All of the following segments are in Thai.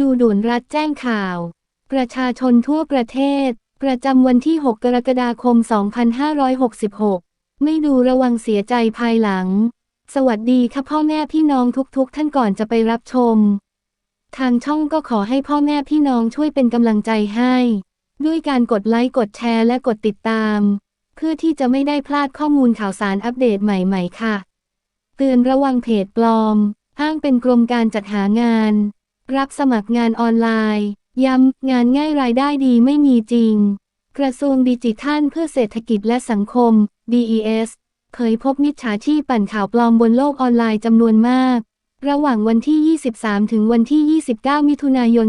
ดูด่วนรัฐแจ้งข่าว ประชาชนทั่วประเทศ ประจำวันที่ 6 กรกฎาคม 2566 ไม่ดูระวังเสียใจภายหลัง สวัสดีค่ะพ่อแม่พี่น้องทุกๆ ท่านก่อนจะไปรับชม ทางช่องก็ขอให้พ่อแม่พี่น้องช่วยเป็นกำลังใจให้ ด้วยการกดไลค์กดแชร์และกดติดตาม เพื่อที่จะไม่ได้พลาดข้อมูลข่าวสารอัปเดตใหม่ ๆ ค่ะ เตือนระวังเพจปลอม อ้างเป็นกรมการจัดหางาน รับสมัครงานออนไลน์ ย้ำ งานง่ายรายได้ดีไม่มีจริง กระทรวงดิจิทัลเพื่อเศรษฐกิจและสังคม DES เผยพบมิจฉาชีพปั่นข่าวปลอมบนโลกออนไลน์จำนวนมาก ระหว่างวันที่ 23 ถึงวันที่ 29 มิถุนายน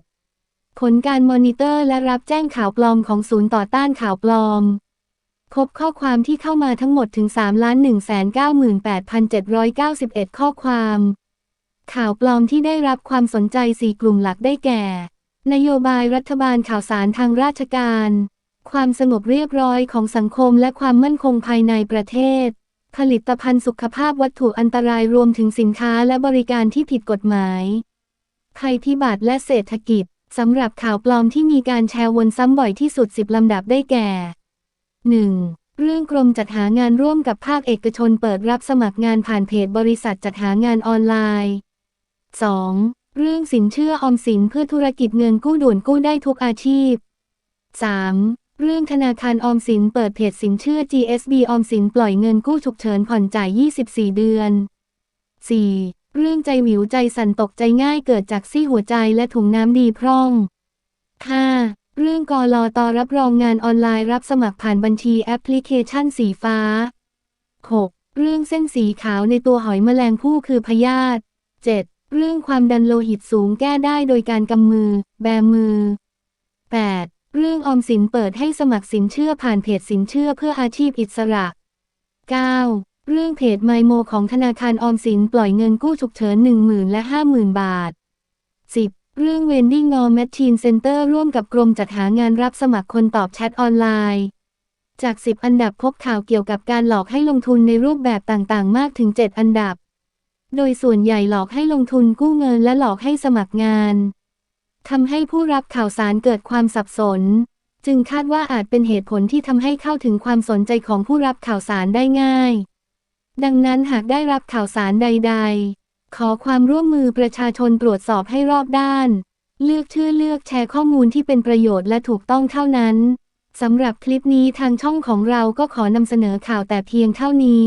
2566 ผลการมอนิเตอร์และรับแจ้งข่าวปลอมของศูนย์ต่อต้านข่าวปลอม พบข้อความที่เข้ามาทั้งหมดถึง 3,198,791 ข้อความ ข่าวปลอมที่ได้รับความสนใจ4กลุ่มหลักได้แก่ นโยบายรัฐบาลข่าวสารทางราชการ ความสงบเรียบร้อยของสังคมและความมั่นคงภายในประเทศ ผลิตภัณฑ์สุขภาพวัตถุอันตรายรวมถึงสินค้าและบริการที่ผิดกฎหมายภัยพิบัติและเศรษฐกิจสำหรับข่าวปลอมที่มีการแชร์วนซ้ำบ่อยที่สุด 10 ลำดับได้แก่ 1. เรื่องกรมจัดหางานร่วมกับภาคเอกชนเปิดรับสมัครงานผ่านเพจบริษัทจัดหางานออนไลน์ 2. เรื่องสินเชื่อออมสินเพื่อธุรกิจเงินกู้ด่วนกู้ได้ทุกอาชีพ 3. เรื่องธนาคารออมสินเปิดเพจสินเชื่อ GSB ออมสินปล่อยเงินกู้ฉุกเฉินผ่อนจ่าย 24 เดือน 4. เรื่องใจหวิวใจสั่นตกใจง่ายเกิดจากซี่หัวใจและถุงน้ำดีพร่อง 5. เรื่องกอลอตอรับรองงานออนไลน์รับสมัครผ่านบัญชีแอปพลิเคชันสีฟ้า 6. เรื่องเส้นสีขาวในตัวหอยแมลงภู่คือพยาธิ 7. เรื่องความดันโลหิตสูงแก้ได้โดยการกำมือ แบมือ 8. เรื่องออมสินเปิดให้สมัครสินเชื่อผ่านเพจสินเชื่อเพื่ออาชีพอิสระ 9. เรื่องเพจไมโมของธนาคารออมสินปล่อยเงินกู้ฉุกเฉิน 10,000 และ 50,000 บาท 10. เรื่องเวนดิ้งงอแมชชีนเซ็นเตอร์ร่วมกับกรมจัดหางานรับสมัครคนตอบแชทออนไลน์ จาก 10 อันดับพบข่าวเกี่ยวกับการหลอกให้ลงทุนในรูปแบบต่างๆ มากถึง 7 อันดับ โดยส่วนใหญ่หลอกให้ลงทุนกู้เงินและหลอกให้สมัครงานทำให้ผู้รับข่าวสารเกิดความสับสน จึงคาดว่าอาจเป็นเหตุผลที่ทำให้เข้าถึงความสนใจของผู้รับข่าวสารได้ง่าย ดังนั้นหากได้รับข่าวสารใด ๆ ขอความร่วมมือประชาชนตรวจสอบให้รอบด้าน เลือกชื่อเลือกแชร์ข้อมูลที่เป็นประโยชน์และถูกต้องเท่านั้นสำหรับคลิปนี้ทางช่องของเราก็ขอนำเสนอข่าวแต่เพียงเท่านี้